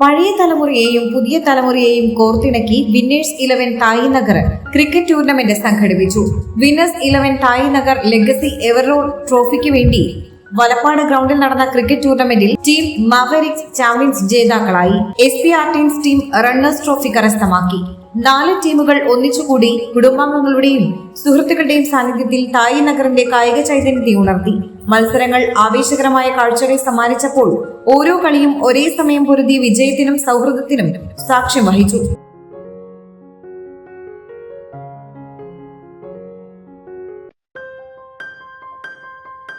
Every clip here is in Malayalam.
പഴയ തലമുറയെയും പുതിയ തലമുറയെയും കോർത്തിണക്കി winners eleven Thai Nagar cricket tournament സംഘടിപ്പിച്ചു. Winners eleven Thai Nagar legacy overall ട്രോഫിക്ക് വേണ്ടി വലപ്പാട് ഗ്രൗണ്ടിൽ നടന്ന ക്രിക്കറ്റ് ടൂർണമെന്റിൽ ടീം മവരിക് ചാമ്പ്യൻസ് ജേതാക്കളായി S P R teams team runners trophy കരസ്ഥമാക്കി. നാല് ടീമുകൾ ഒന്നിച്ചുകൂടി കുടുംബാംഗങ്ങളുടെയും സുഹൃത്തുക്കളുടെയും സാന്നിധ്യത്തിൽ തായി നഗറിന്റെ കായിക ചൈതന്യത്തെ ഉണർത്തി. മത്സരങ്ങൾ ആവേശകരമായ കാഴ്ചകൾ സമ്മാനിച്ചപ്പോൾ ഓരോ കളിയും ഒരേ സമയം പൊരുതിയ വിജയത്തിനും സൗഹൃദത്തിനും സാക്ഷ്യം വഹിച്ചു.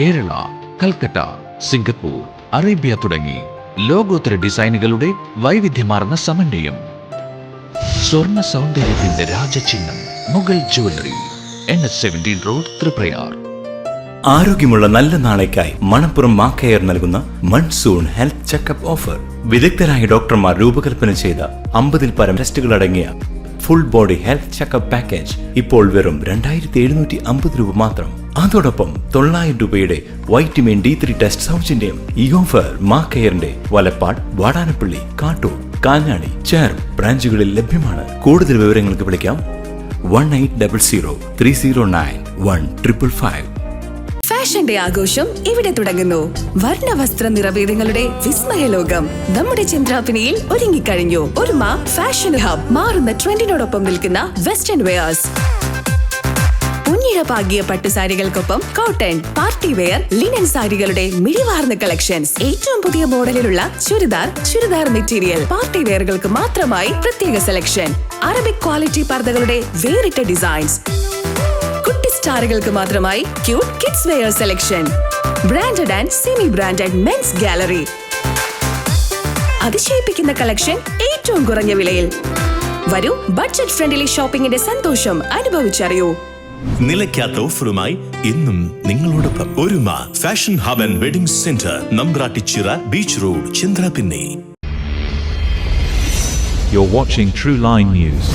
കേരള കൽക്കട്ട സിംഗപ്പൂർ അറേബ്യ തുടങ്ങി ലോകോത്തര ഡിസൈനുകളുടെ വൈവിധ്യമാർന്ന സമന്വയം. സ്വർണ സൗന്ദര്യത്തിന്റെ രാജചിഹ്നം Mughal jewellery N S seventeen road Triprayar ആരോഗ്യമുള്ള നല്ല നാളേക്കായി മണപ്പുറം മാക്കയർ നൽകുന്ന മൺസൂൺ ഹെൽത്ത് ചെക്കപ്പ് ഓഫർ. വിദഗ്ധരായ ഡോക്ടർമാർ രൂപകൽപ്പന ചെയ്ത അമ്പതിൽ പരം ടെസ്റ്റുകൾ അടങ്ങിയ full body health checkup package ഇപ്പോൾ വെറും രണ്ടായിരത്തി എഴുന്നൂറ്റി അമ്പത് രൂപ മാത്രം. അതോടൊപ്പം തൊള്ളായിരം രൂപയുടെ വൈറ്റമിൻ ഡി ത്രീ ടെസ്റ്റ് സൗജന്യം ഈ ഓഫർ മാ കെയറിന്റെ വലപ്പാട് വാടാനപ്പള്ളി കാട്ടൂർ കാഞ്ഞാണി ചേർ ബ്രാഞ്ചുകളിൽ ലഭ്യമാണ്. കൂടുതൽ വിവരങ്ങൾക്ക് വിളിക്കാം. One eight double zero three zero nine one triple five ഫാഷന്റെ ആഘോഷം ഇവിടെ തുടങ്ങുന്നു. വർണ വസ്ത്ര നിറവേദങ്ങളുടെ വിസ്മയ ലോകം നമ്മുടെ ചന്ദ്രാപിനിയിൽ ഒരുങ്ങിക്കഴിഞ്ഞു. ഒരുമ ഫാഷൻ ഹബ് മാറുന്ന ട്രെൻഡിനോടൊപ്പം നിൽക്കുന്ന വെസ്റ്റേൺ വെയേഴ്സ്. കുഞ്ഞിഴപ്പാകിയ പട്ടുസാരികൾക്കൊപ്പം കോട്ടൺ പാർട്ടി വെയർ ലിനൻ സാരികളുടെ മിഴിവാർന്ന കളക്ഷൻസ്. ഏറ്റവും പുതിയ മോഡലിലുള്ള ചുരിദാർ ചുരിദാർ മെറ്റീരിയൽ. പാർട്ടി വെയറുകൾക്ക് മാത്രമായി പ്രത്യേക സെലക്ഷൻ. അറബിക് ക്വാളിറ്റി പർദ്ദകളുടെ വേറിട്ട ഡിസൈൻസ്. കുട്ടി സ്റ്റാറുകൾക്ക് മാത്രമായി cute kids wear selection. Branded and semi branded men's gallery അതിശയിപ്പിക്കുന്ന കളക്ഷൻ ഏറ്റവും കുറഞ്ഞ വിലയിൽ. വരൂ ബഡ്ജറ്റ് ഫ്രണ്ട്ലി ഷോപ്പിംഗിന്റെ സന്തോഷം അനുഭവിച്ചറിയൂ. നിലയ്ക്കാത്ത ഓഫറുമായി ഇന്നും നിങ്ങളോടൊപ്പം Oruma fashion and wedding centre Nambrattichira beach road Chandrapinni You're watching True Line News.